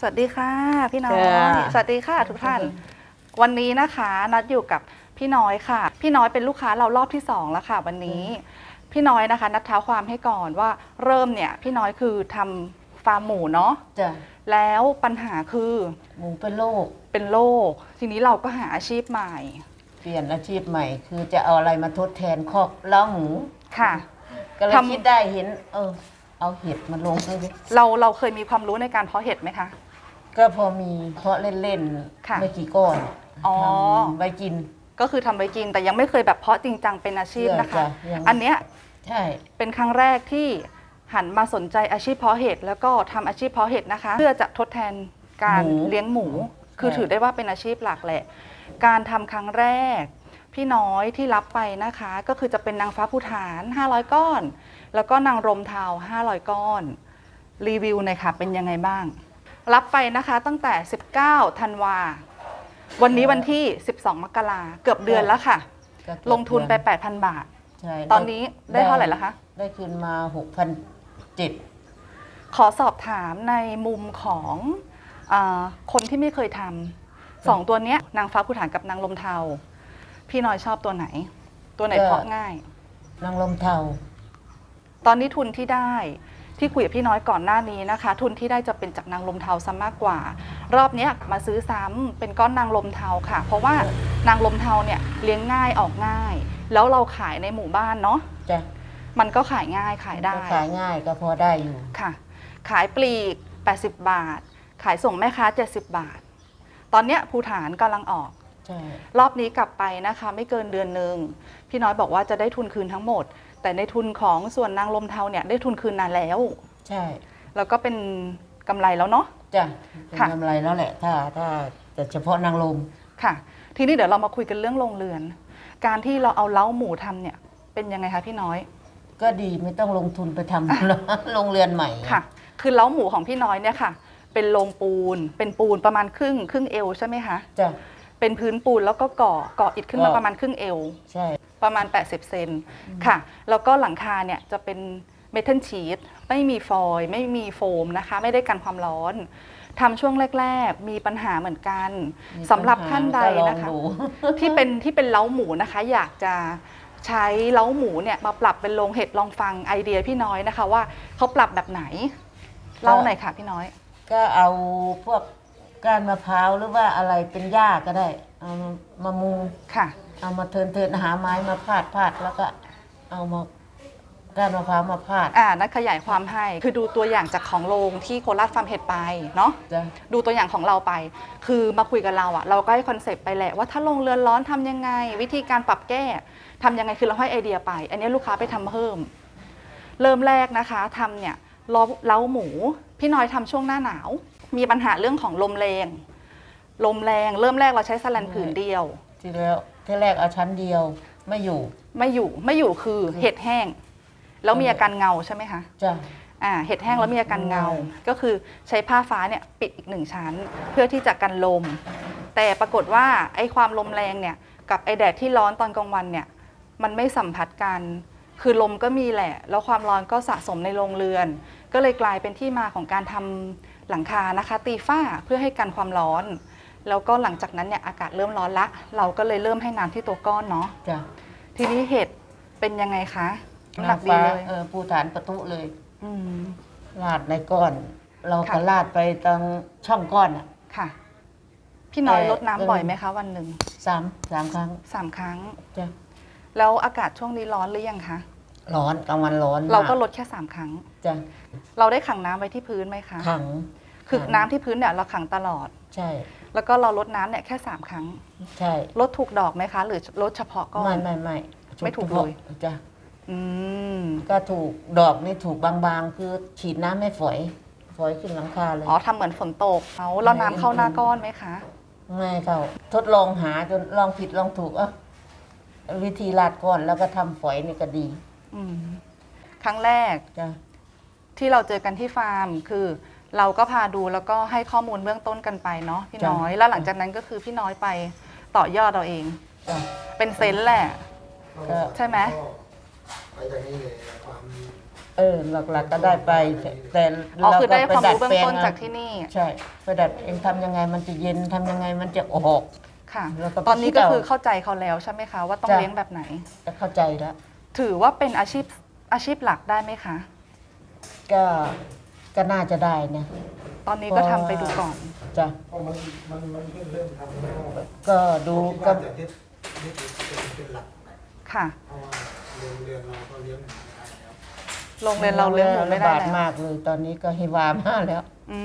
สวัสดีค่ะพี่น้อยจ้าสวัสดีค่ะทุกท่าน วันนี้นะคะ นัดอยู่กับพี่น้อยค่ะ พี่น้อยเป็นลูกค้าเรารอบที่สองแล้วค่ะ วันนี้ พี่น้อยนะคะ นัดเท้าความให้ก่อนว่าเริ่มเนี่ย พี่น้อยคือทำฟาร์มหมูเนาะจ้ะแล้วปัญหาคือหมูเป็นโรคเป็นโรคทีนี้เราก็หาอาชีพใหม่ เปลี่ยนอาชีพใหม่ คือจะเอาอะไรมาทดแทนคอกเล้าหมูค่ะก็เลยทำคิดได้เห็น เออ เอาเห็ดมาลงเลยดิเราเราเคยมีความรู้ในการเพาะเห็ดไหมคะ ก็พอมีเพราะเล่นค่ะ ๆไม่กี่ก้อนอ๋อ ทำไว้กิน ก็คือทำไว้กินแต่ยังไม่เคยแบบเพาะจริงจังเป็นอาชีพนะคะจ้ะยัง อันเนี้ยใช่ เป็นครั้งแรกที่หันมาสนใจอาชีพเพาะเห็ดแล้วก็ทำอาชีพเพาะเห็ดนะคะ เพื่อจะทดแทนการเลี้ยงหมู คือถือได้ว่าเป็นอาชีพหลักแหละ การทำครั้งแรก พี่น้อยที่รับไปนะคะ ก็คือจะเป็นนางฟ้าภูฐาน 500 ก้อน แล้วก็นางรมเทา500 ก้อน รีวิวหน่อยค่ะเป็นยังไงบ้าง รับไปนะคะตั้งแต่ 19ธันวา วันนี้วันที่ 12 มกราเกือบเดือนแล้วค่ะ ก็เกือบลงทุนไป เดือ8,000 บาท ใช่ตอนนี้ได้เท่าไหร่แล้วคะ ได้คืนมาหกพันเจ็ด ขอสอบถามในมุมของอาคนที่ไม่เคยทำสองตัวเนี้ยนางฟ้าภูฐานกับนางลมเทา พี่น้อยชอบตัวไหน ตัวไหนเพาะง่าย นางลมเทา ตอนนี้ทุนที่ได้ ที่คุยกับพี่น้อยก่อนหน้านี้นะคะ ทุนที่ได้จะเป็นจากนางลมเทาซะมากกว่า รอบเนี้ยมาซื้อซ้ำเป็นก้อนนางลมเทาค่ะ เพราะว่านางลมเทาเนี่ยเลี้ยงง่ายออกง่าย แล้วเราขายในหมู่บ้านเนาะจ้ะมันก็ขายง่ายขายได้ก็ขายง่ายก็พอได้อยู่ค่ะ ขายปลีก 80 บาท ขายส่งแม่ค้า 70 บาท ตอนเนี้ยภูฐานกำลังออกใช่รอบนี้กลับไปนะคะ ไม่เกินเดือนหนึ่งพี่น้อยบอกว่าจะได้ทุนคืนทั้งหมด แต่ในทุนของส่วนนางลมเทาเนี่ยได้ทุนคืนนานแล้ว ใช่ แล้วก็เป็นกำไรแล้วเนาะ จ้ะเป็นค่ะ กำไรแล้วแหละ ถ้าถ้าแต่เฉพาะนางลม ค่ะ ทีนี้เดี๋ยวเรามาคุยกันเรื่องโรงเรือน การที่เราเอาเล้าหมูทำเนี่ยเป็นยังไงคะพี่น้อย ก็ดีไม่ต้องลงทุนไปทำ โรงเรือนใหม่ค่ะ คือเล้าหมูของพี่น้อยเนี่ยค่ะ เป็นโรงปูน เป็นปูนประมาณครึ่งครึ่งเอวใช่ไหมคะ จ้ะ เป็นพื้นปูนแล้วก็ก่อก่ออิฐขึ้นมาก่อประมาณครึ่งเอว ใช่ ประมาณ 80 เซนค่ะ แล้วก็หลังคาเนี่ยจะเป็นเมทัลชีตไม่มีฟอยล์ไม่มีโฟมนะคะ ไม่ได้กันความร้อนทำช่วงแรก ๆ มีปัญหาเหมือนกันมีสำหรับท่านใดก็ลองนะคะดูที่เป็นที่เป็นเล้าหมูนะคะ อยากจะใช้เล้าหมูเนี่ยมาปรับเป็นโรงเห็ดลองฟังไอเดียพี่น้อยนะคะว่าเขาปรับแบบไหนเล่าหน่อยค่ะพี่น้อย ก็เอาพวกก้านมะพร้าวหรือว่าอะไรเป็นหญ้าก็ได้เอามามุงค่ะ เอามาเทินเทินหาไม้มาพาดพาดแล้วก็เอามาก้านมะพร้าวมาพาด อ่านัดขยายความให้ คือดูตัวอย่างจากของโรงที่โคราชฟาร์มเห็ดไปเนาะ จ้ะ ดูตัวอย่างของเราไป คือมาคุยกับเราอะเราก็ให้คอนเซปต์ไปแหละว่าถ้าลงเรือนร้อนทำยังไง วิธีการปรับแก้ทำยังไงคือเราให้ไอเดียไป อันนี้ลูกค้าไปทำเพิ่ม เริ่มแรกนะคะทำเนี่ยเล้าเล้าหมู พี่น้อยทำช่วงหน้าหนาว มีปัญหาเรื่องของลมแรง ลมแรง เริ่มแรกเราใช้สแลนผืนเดียว ทีแล้ว ที่แรกเอาชั้นเดียวไม่อยู่ ไม่อยู่ไม่อยู่คือเห็ดแห้ง แล้วมีอาการเงาใช่ไหมคะจ้ะ อ่าเห็ดแห้งแล้วมีอาการเงา อืม ก็คือใช้ผ้าฟ้าเนี่ยปิดอีกหนึ่งชั้น เพื่อที่จะกันลม แต่ปรากฏว่าไอ้ความลมแรงเนี่ยกับไอ้แดดที่ร้อนตอนกลางวันเนี่ยมันไม่สัมผัสกัน คือลมก็มีแหละ แล้วความร้อนก็สะสมในโรงเรือน ก็เลยกลายเป็นที่มาของการทำหลังคานะคะ ตีฝ้าเพื่อให้กันความร้อน แล้วก็หลังจากนั้นเนี่ยอากาศเริ่มร้อนละ เราก็เลยเริ่มให้น้ำที่ตัวก้อนเนาะจ้ะทีนี้เห็ดเป็นยังไงคะน้ำหนันากงดีฟ้าเลยเออปูฐานประตุเลยอืมลาดในก้อน เราค่ะก็ลาดไปตรงช่องก้อนอะ ค่ะ พี่น้อยแต่ลดน้ำเออบ่อยไหมคะวันหนึ่งสามสามครั้งสามครั้งจ้ะแล้วอากาศช่วงนี้ร้อนหรือยังคะร้อนกลางวันร้อนเราก็มลดแค่สามครั้งจ้ะเราได้ขังน้ำไว้ที่พื้นไหมคะขัง คือขังน้ำที่พื้นเนี่ยเราขังตลอด ใช่ แล้วก็เราลดน้ำเนี่ยแค่สามครั้ง ใช่ลดถูกดอกไหมคะ หรือลดเฉพาะก้อไม่นไม่ไม่ไม่ถูกเลย จ้ะอืมก็ถูกดอกนี่ถูกบางๆ คือฉีดน้ำไม่ฝอยฝอยขึ้นหลังคาเลย อ๋อทำเหมือนฝนตกเอาแล้วน้ำเข้าหน้าก้อนไหมคะ ไม่เข้าทดลองหาจนลองผิดลองถูกเอะวิธีลาดก้อนแล้วก็ทำฝอยนี่ก็ดี อืมครั้งแรกจ้ะที่เราเจอกันที่ฟาร์มคือ เราก็พาดูแล้วก็ให้ข้อมูลเบื้องต้นกันไปเนาะพี่น้อย แล้วหลังจากนั้นก็คือพี่น้อยไปต่อยอดเราเอง จ้ะเป็นเซนส์แหละ ก็ใช่ไหม ไปจากนี้เลยความเออหลักๆก็ได้ไป แต่อ๋อเราคือก็ได้ไปความดัดรู้เบื้อแปลงงต้นเอาจากที่นี่ใช่ไปดัดเองทำยังไงมันจะเย็นทำยังไงมันจะออก ค่ะ แล้วก็ไปตอนนี้คิดก็เอาคือเข้าใจเขาแล้วใช่ไหมคะว่าต้องจ้ะ เลี้ยงแบบไหนจะเข้าใจแล้ว ถือว่าเป็นอาชีพอาชีพหลักได้ไหมคะ ก็ ก็น่าจะได้นะ ตอนนี้ก็เพทำราะว่าไปดูก่อน จ้ะ เพราะมันมันมันเพิ่งเริ่มทำแล้วก็ก็ดูคิดก็ว่าจะเฮ็ดเฮ็ดเป็นเป็นหลักนะค่ะ เพราะว่าโรงเรียนเราก็เลี้ยงหมูได้แล้วโรงเรียนเราเลี้ยงหมูไม่ได้ระบาดแล้วมากเลย ตอนนี้ก็ฮิวามากแล้ว อื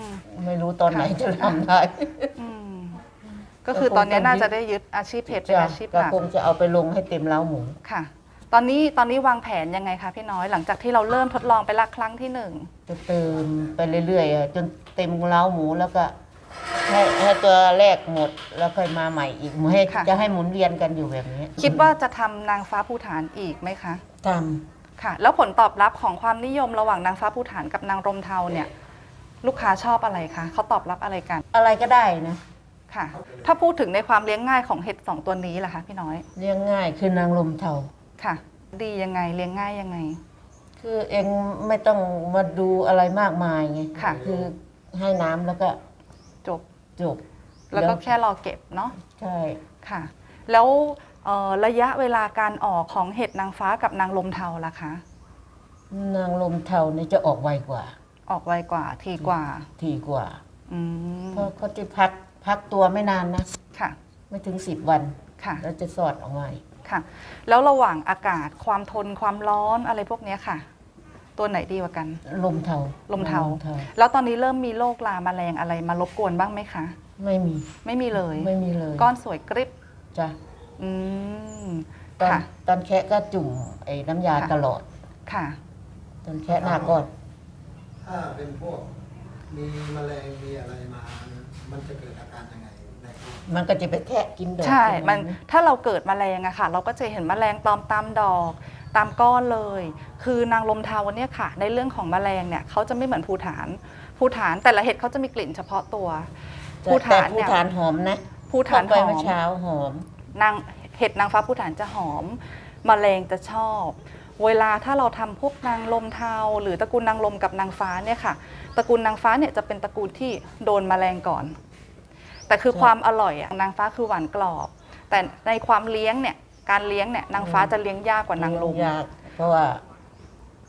ม ไม่รู้ตอนไหนค่ะ จะทำได้ อืม ก็คือตอนนี้น่าจะได้ยึดอาชีพเพจเป็นจ้ะอาชีพก็หลักคงจะเอาไปลงให้เต็มเล้าหมู ค่ะ ตอนนี้ตอนนี้วางแผนยังไงคะพี่น้อยหลังจากที่เราเริ่มทดลองไปละครั้งที่หนึ่งจะเติมไปเรื่อยๆอะจนเต็มเล้าหมูแล้วก็ให้ให้ตัวแรกหมดแล้วค่อยมาใหม่อีกให้ค่ะจะให้หมุนเวียนกันอยู่แบบนี้คิดว่าจะทำนางฟ้าภูฐานอีกไหมคะทค่ะ แล้วผลตอบรับของความนิยมระหว่างนางฟ้าภูฐานกับนางรมเทาเนี่ย ลูกค้าชอบอะไรคะเขาตอบรับอะไรกันำอะไรก็ได้นะ ค่ะ ถ้าพูดถึงในความเลี้ยงง่ายของเห็ดสองตัวนี้ล่ะคะพี่น้อย เลี้ยงง่ายคือนางลมเทา ค่ะ ดียังไงเลี้ยงง่ายยังไง คือเองไม่ต้องมาดูอะไรมากมายไงค่ะ คือให้น้ำแล้วก็จบ จบแล้วก็แค่รอเก็บเนาะใช่ค่ะ แล้วเอ่อระยะเวลาการออกของเห็ดนางฟ้ากับนางลมเทาล่ะคะ นางลมเทาเนี่ยจะออกไวกว่า ออกไวกว่าทีกว่า ทีกว่า อืมเพราะเขาจะพักพักตัวไม่นานนะ ค่ะ ไม่ถึงสิบวันค่ะ แล้วจะสอดออกมาอีก ค่ะ แล้วระหว่างอากาศความทนความร้อนอะไรพวกเนี้ยค่ะ ตัวไหนดีกว่ากันลมเทาลมเทาลมเทา แล้วตอนนี้เริ่มมีโรคลาแมลงอะไรมารบกวนบ้างไหมคะ ไม่มี ไม่มีเลย ไม่มีเลย ก้อนสวยกริบจ้ะอืมตอนค่ะ ตอนแคะก็จุ่มไอ้น้ำยาค่ะ ตลอด ค่ะ ตอนแคะหน้าก้อนถ้าเป็นพวกมีแมลงมีอะไรมา มันจะเกิดอาการยังไงในตัว มันก็จะไปแทะกินดอกใช่ กิมันอะไรถ้าเราเกิดแมลงอะค่ะ เราก็จะเห็นแมลงตอมตามดอกตามก้อนเลย คือนางลมเทาเนี่ยค่ะ ในเรื่องของแมลงเนี่ยเขาจะไม่เหมือนภูฐาน ภูฐานแต่ละเห็ดเขาจะมีกลิ่นเฉพาะตัวแต่ภูแต่ฐานภูเนี่ยฐานหอมนะภูฐานเข้ไปหอเมื่อมเช้าหอม นางเห็ดนางฟ้าภูฐานจะหอมแมลงจะชอบ เวลาถ้าเราทำพวกนางลมเทาหรือตระกูลนางลมกับนางฟ้าเนี่ยค่ะ ตระกูลนางฟ้าเนี่ยจะเป็นตระกูลที่โดนแมลงก่อน แต่คือใช่ความอร่อยอะนางฟ้าคือหวานกรอบ แต่ในความเลี้ยงเนี่ยการเลี้ยงเนี่ยนางฟ้าจะเลี้ยงยากกว่านางลมยากเพราะว่า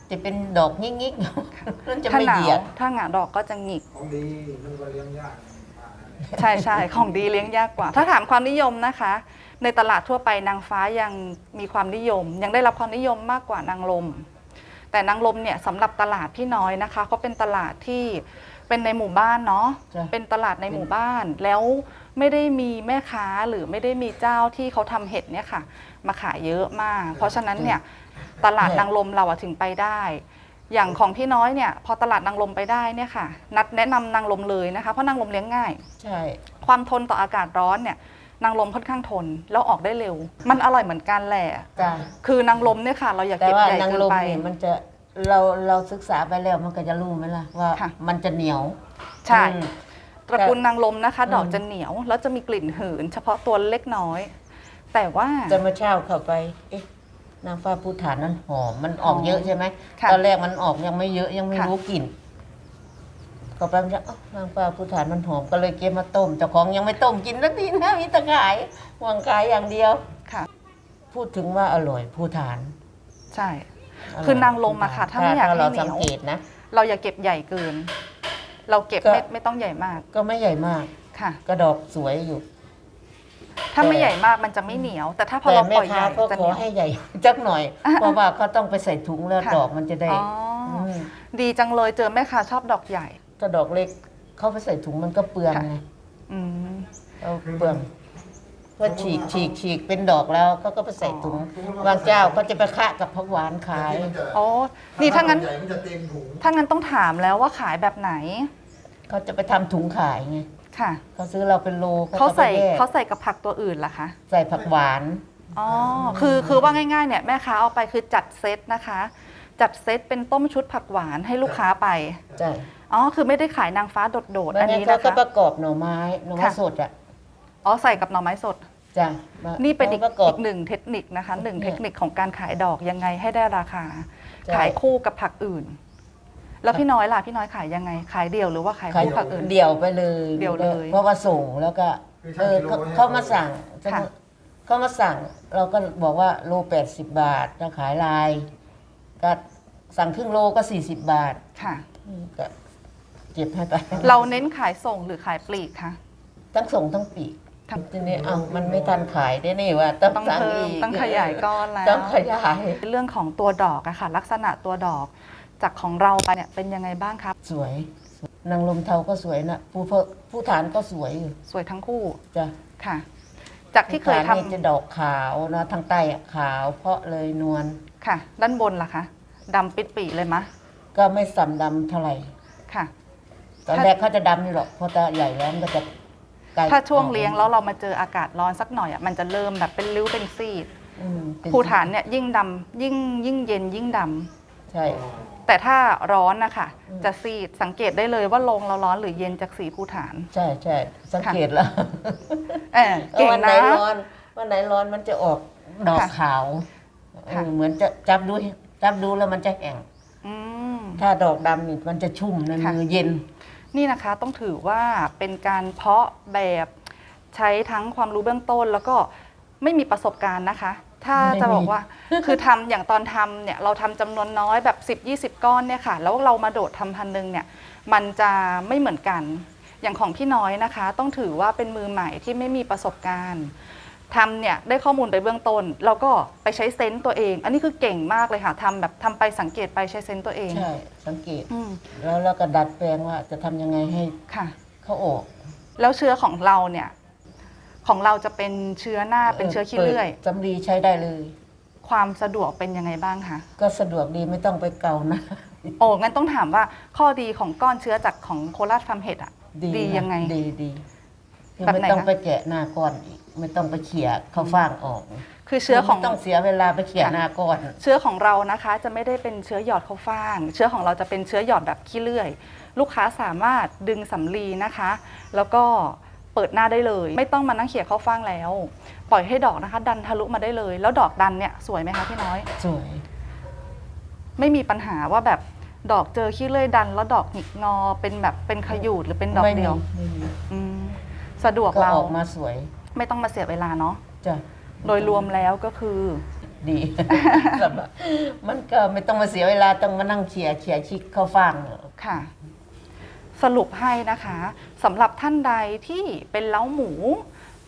จะเป็นดอกงิกๆมันจะถ้าไม่หนาเหยีวยดถ้าหงาดอกก็จะหงิก ของดีมันก็เลี้ยงยากมากนะใช่ใช่ของดีเลี้ยงยากกว่า ถ้าถามความนิยมนะคะ ในตลาดทั่วไปนางฟ้ายังมีความนิยม ยังได้รับความนิยมมากกว่านางลม แต่นางลมเนี่ยสำหรับตลาดพี่น้อยนะคะก็เป็นตลาดที่ เป็นในหมู่บ้านเนาะจ้ะเป็นตลาดในหมู่บ้าน แล้วไม่ได้มีแม่ค้าหรือไม่ได้มีเจ้าที่เขาทำเห็ดเนี่ยค่ะ มาขายเยอะมาก เพราะฉะนั้นเนี่ยตลาดนางลมเราอะถึงไปได้ อย่างของพี่น้อยเนี่ยพอตลาดนางลมไปได้เนี่ยค่ะ นัดแนะนำนางลมเลยนะคะเพราะนางลมเลี้ยงง่าย ใช่ ความทนต่ออากาศร้อนเนี่ยนางลมค่อนข้างทนแล้วออกได้เร็ว มันอร่อยเหมือนกันแหละ จ้ะคือนางลมเนี่ยค่ะ เราอย่าแต่เก็บว่าใหญ่นางเกินลมไป เนี่ยมันจะ เราเราศึกษาไปแล้วมันก็จะรู้ไหมล่ะว่าค่ะ มันจะเหนียว ใช่ อืมตระกูลนางลมนะคะอืมดอกจะเหนียว แล้วจะมีกลิ่นหืน เฉพาะตัวเล็กน้อย แต่ว่า จะมาเช่าเข้าไป เอ๊ะนางฟ้าภูฐานนั้นหอม มันออกหอมเยอะใช่ไหมค่ะตอนแรกมันออกยังไม่เยอะยังไม่ค่ะ รู้กลิ่นก็แป๊บจะเอ้านางฟ้าภูฐานมันหอมก็เลยเก็บมาต้มเจ้าของยังไม่ต้มกินสักทีนะมีแต่ขายหวางขายอย่างเดียว ค่ะ พูดถึงว่าอร่อยภูฐาน ใช่ร่ย คือนางลมอะค่ะ ถ้าไม่อยากให้เราเหนียวสังเกตนะ เราอย่าเก็บใหญ่เกิน เราเก็บก็ ไม่ไม่ต้องใหญ่มากก็ไม่ใหญ่มากค่ะ ก็ดอกสวยอยู่ ถ้าไม่แต่ใหญ่มากมันจะไม่เหนียว แต่ถ้าพอแต่เราแม่ปล่อยใหค้าญ่ก็จะขเหอนียว ให้ใหญ่จักหน่อย อะเพราะว่าเขาต้องไปใส่ถุงแล้วค่ะ ดอกมันจะได้อ๋ออมดีจังเลยเจอแม่ค้าชอบดอกใหญ่ ถ้าดอกเล็กเขาไปใส่ถุงมันก็เปลืองค่ะ ไงอืม เอาเปลือง ก็ฉีกฉีกฉีกเป็นดอกแล้วเขาก็ไปใส่ถุงอ๋อบางเจ้าเขาจะไปคะกับผักหวานขายแต่ที่มันจะอ๋อ นี่ถ้างั้นใหญ่มันจะเต็มถุงถ้างั้นต้องถามแล้วว่าขายแบบไหน เขาจะไปทำถุงขายไงค่ะ เขาซื้อเราเป็นโลเขาก็ไปใส่แยกเขาใส่กับผักตัวอื่นล่ะคะ ใส่ผักหวาน อ๋อ คือคือว่าง่ายๆเนี่ยแม่ค้าเอาไปคือจัดเซตนะคะ จัดเซตเป็นต้มชุดผักหวานให้ลูกค้าไป ใช่อ๋อ คือไม่ได้ขายนางฟ้าโดดๆบาอังนทีนี้เขานะก็ปคะระกอบหน่อไม้หน่อไม้ค่ะ สดอะ อ๋อใส่กับหน่อไม้สด จ้ะมานี่เป็นอีกประกอบ อีกหนึ่งเทคนิคนะคะหนึ่งเนี่ยเทคนิคของการขายดอกยังไงให้ได้ราคา ใช่ ขายคู่กับผักอื่น แล้วพี่น้อยล่ะพี่น้อยขายยังไง ขายเดี่ยวหรือว่าขายขายคู่ผักอื่น เดี่ยวไปเลยเดี่ยวเลยเพราะว่าส่งแล้วก็คือเอช่างอกิโลเขาให้เขามาสั่งค่ะ เขามาสั่ง เราก็บอกว่าโลแปดสิบบาทจะขายลาย ก็สั่งครึ่งโลก็สี่สิบบาทค่ะอืมก็เก็บให้ไปเราเน้นขายส่งหรือขายปลีกคะทั้งส่งทั้งปีก ทั้งทีนี้เอ้ามันไม่ทันขายได้นี่ว่าต้องต้องสั่งเพิ่มอีกต้องขยายก้อนแล้วต้องขยาย เรื่องของตัวดอกอะค่ะ ลักษณะตัวดอกจากของเราไปเนี่ยเป็นยังไงบ้างครับ สวยนางลมเทาก็สวยนะผู้ผู้ผู้ฐานก็สวยอยู่สวยทั้งคู่จ้ะค่ะ จากที่เคยผู้ฐานทำนี่จะดอกขาวนะทางใต้อะขาว เพราะเลยนวลค่ะ ด้านบนล่ะคะดำปิดปีเลยมะ ก็ไม่สัมดำเท่าไหร่ค่ะ ตอนถ้าแรกเขาจะดำนี่หรอกพอตาใหญ่แล้วมันก็จะ กลยถ้าช่วงเลี้ยงแล้วเรามาเจออากาศร้อนสักหน่อยอะมันจะเริ่มแบบเป็นริ้วเป็นซีดอืมเป็นภูฐานเนี่ยยิ่งดำยิ่งยิ่งเย็นยิ่งดำใช่ แต่ถ้าร้อนนะคะอืม จะซีดสังเกตได้เลยว่าลงเราร้อนหรือเย็นจากสีภูฐาน ใช่ใช่สังเกตแล้วเออเก่งวันไหนนะ ร้อนวันไหนร้อนมันจะออกดอกค่ะขาวค่ะเออเหมือนจะจับดูจับดูแล้วมันจะแห้ง อืม ถ้าดอกดำนี่มันจะชุ่มในค่ะ มือเย็น นี่นะคะต้องถือว่าเป็นการเพาะแบบใช้ทั้งความรู้เบื้องต้น แล้วก็ไม่มีประสบการณ์นะคะ ถ้าไม่มีจะบอกว่าคือทำอย่างตอนทำเนี่ยเราทำจำนวนน้อยแบบ 10 20 ก้อนเนี่ยค่ะ แล้วเรามาโดดทำพันหนึ่งเนี่ยมันจะไม่เหมือนกันอย่างของพี่น้อยนะคะ ต้องถือว่าเป็นมือใหม่ที่ไม่มีประสบการณ์ ทำเนี่ยได้ข้อมูลไปเบื้องต้น แล้วก็ไปใช้เซนต์ตัวเอง อันนี้คือเก่งมากเลยค่ะทำแบบทำไปสังเกตไปใช้เซนต์ตัวเองใช่สังเกต อืมแล้วเราก็ดัดแปลงว่าจะทำยังไงให้ค่ะ เขาออกแล้วเชื้อของเราเนี่ย ของเราจะเป็นเชื้อหน้าเป็นเชื้อขี้เลื่อย ปิดสำลีใช้ได้เลย ความสะดวกเป็นยังไงบ้างคะก็สะดวกดีไม่ต้องไปเกานะ โอ้งั้นต้องถามว่าข้อดีของก้อนเชื้อจากของโคราชฟาร์มเห็ดอะ ดีนะยังไง ดีดี คือแบบไม่ไหนต้องคะไปแกะหน้าก้อนอีก ไม่ต้องไปเขี่ยเข้าฟ่างออกคือเชื้อของ ไม่ต้องเสียเวลาไปเขี่ยค่ะหน้าก้อน เชื้อของเรานะคะจะไม่ได้เป็นเชื้อหยอดเข้าฟ่าง เชื้อของเราจะเป็นเชื้อหยอดแบบขี้เลื่อย ลูกค้าสามารถดึงสำลีนะคะ แล้วก็เปิดหน้าได้เลย ไม่ต้องมานั่งเขี่ยเข้าฟ่างแล้ว ปล่อยให้ดอกนะคะ ดันทะลุมาได้เลย แล้วดอกดันเนี่ยสวยไหมคะพี่น้อย สวย ไม่มีปัญหาว่าแบบดอกเจอขี้เลื่อยดัน แล้วดอกหงิกงอเป็นแบบเป็นขยูดหรือเป็นดอกไม่มีเดียวไม่มีอืม สะดวกก็เรา ออกมาสวยไม่ต้องมาเสียเวลาเนาะ จ้ะโดยรวมแล้วก็คือ ดีสำหรับมันก็ไม่ต้องมาเสียเวลาต้องมานั่งเขี่ยเขี่ยชิกเข้าฟ่างค่ะ สรุปให้นะคะสำหรับท่านใดที่เป็นเล้าหมู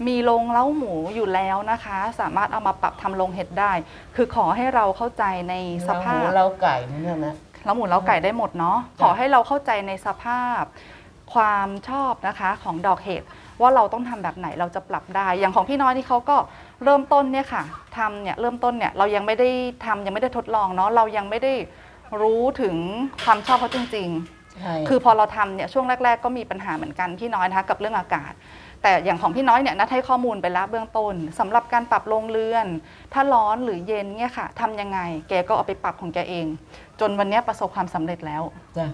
มีโรงเล้าหมูอยู่แล้วนะคะ สามารถเอามาปรับทำโรงเห็ดได้ คือขอให้เราเข้าใจในสภาพ เราหมูเราไก่เนี่ยนะเล้าหมูเล้าไก่ได้หมดเนาะ จ้ะ ขอให้เราเข้าใจในสภาพความชอบนะคะของดอกเห็ด ว่าเราต้องทำแบบไหนเราจะปรับได้ อย่างของพี่น้อยนี่เขาก็เริ่มต้นเนี่ยค่ะทำเนี่ยเริ่มต้นเนี่ยเรายังไม่ได้ทำยังไม่ได้ทดลองเนาะเรายังไม่ได้รู้ถึงความชอบเขาจริงๆใช่คือพอเราทำเนี่ยช่วงแรก ๆ ก็มีปัญหาเหมือนกันพี่น้อยนะคะกับเรื่องอากาศ แต่อย่างของพี่น้อยเนี่ยนัดให้ข้อมูลไปแล้วเบื้องต้นสำหรับการปรับโรงเรือน ถ้าร้อนหรือเย็นเนี่ยค่ะทำยังไง แกก็เอาไปปรับของแกเอง จนวันเนี้ยประสบความสำเร็จแล้วจ้ะ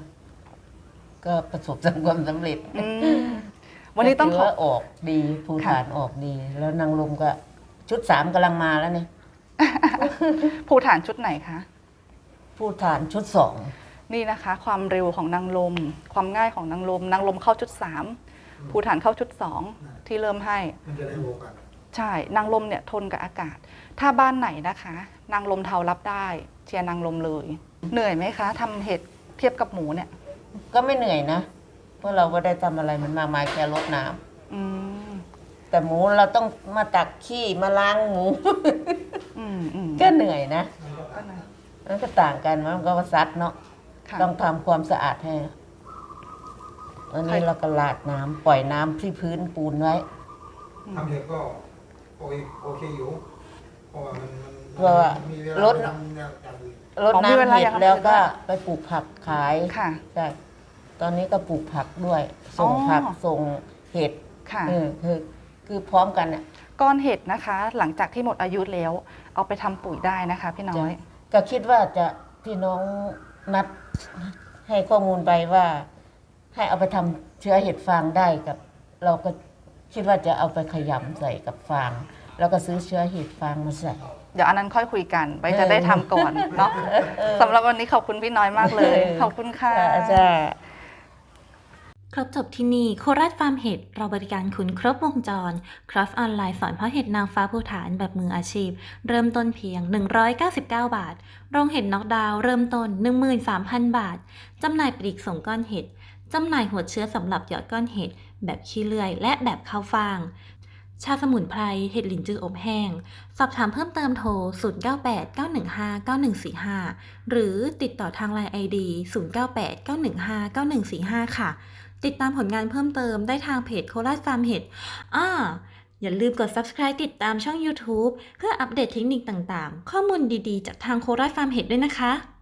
ก็ประสบความสำเร็จอืม วันนี้ต้องขอถืว่าออกดีภูฐานออกดี แล้วนางลมก็ชุดสามกำลังมาแล้วเนี่ยภูฐานชุดไหนคะภูฐานชุดสองนี่นะคะ ความเร็วของนางลม ความง่ายของนางลมนางลมเข้าชุดสามภูฐานเข้าชุดสองที่เริ่มให้มันจะได้โวกันใช่นางลมเนี่ยทนกับอากาศ ถ้าบ้านไหนนะคะ นางลมเทารับได้เชียร์นางลมเลย เหนื่อยไหมคะทำเห็ดเทียบกับหมูเนี่ย ก็ไม่เหนื่อยนะ เพราะเราก็ได้ทำอะไรมันมากมายแค่ลดน้ำอืมแต่หมูเราต้องมาตักขี้มาล้างหมู อืมอืมก็เหนื่อยนะก็นะมันก็ต่างกันมันก็ว่าซัดเนาะค่ะ ต้องทำความสะอาดให้อันนี้ใครเราก็ลาดน้ำปล่อยน้ำที่พื้นปูนไว้ทำเห็ดก็โอเคโอเคอยู่เพราะว่ามันมันเพราะว่ามีเวลลาดไปทำแนวอย่างอื่น รดน้ำเห็ดแล้วก็ไปปลูกผักขายค่ะ ใช่ ตอนนี้ก็ปลูกผักด้วย ส่งอ๋อ ผักส่งเห็ดค่ะ เออคือคือพร้อมกันเนี่ยก้อนเห็ดนะคะ หลังจากที่หมดอายุแล้ว เอาไปทำปุ๋ยได้นะคะ พี่น้อย ก็คิดว่าจะพี่น้องนัดให้ข้อมูลไปว่า ให้เอาไปทำเชื้อเห็ดฟางได้กับ เราก็คิดว่าจะเอาไปขยำใส่กับฟาง แล้วก็ซื้อเชื้อเห็ดฟางมาใส่ เดี๋ยวอันนั้นค่อยคุยกันไว้จะเออได้ทำก่อนเนาะสำหรับวันนี้ขอบคุณพี่น้อยมากเลย ขอบคุณค่ะจ้า ครบจบที่นี่โคราชฟาร์มเห็ดเราบริการคุณครบวงจร ครอฟออนไลน์สอนเพาะเห็ดนางฟ้าภูฐานแบบมืออาชีพ เริ่มต้นเพียง 199 บาท โรงเห็ดน็อกดาวเริ่มต้น 13,000 บาท จำหน่ายปลีกส่งก้อนเห็ด จำหน่ายหัวเชื้อสำหรับหยอดก้อนเห็ด แบบขี้เลื่อย และแบบข้าวฟ่าง ชาสมุนไพรเห็ดหลินจืออบแห้ง สอบถามเพิ่มเติมโทร 0989159145 หรือติดต่อทางไลน์ ID 0989159145 ค่ะ ติดตามผลงานเพิ่มเติมได้ทางเพจโคราชฟาร์มเห็ดอ่าอย่าลืมกด subscribe ติดตามช่อง YouTube เพื่ออัปเดตเทคนิคต่างๆ ข้อมูลดีๆ จากทางโคราชฟาร์มเห็ดด้วยนะคะ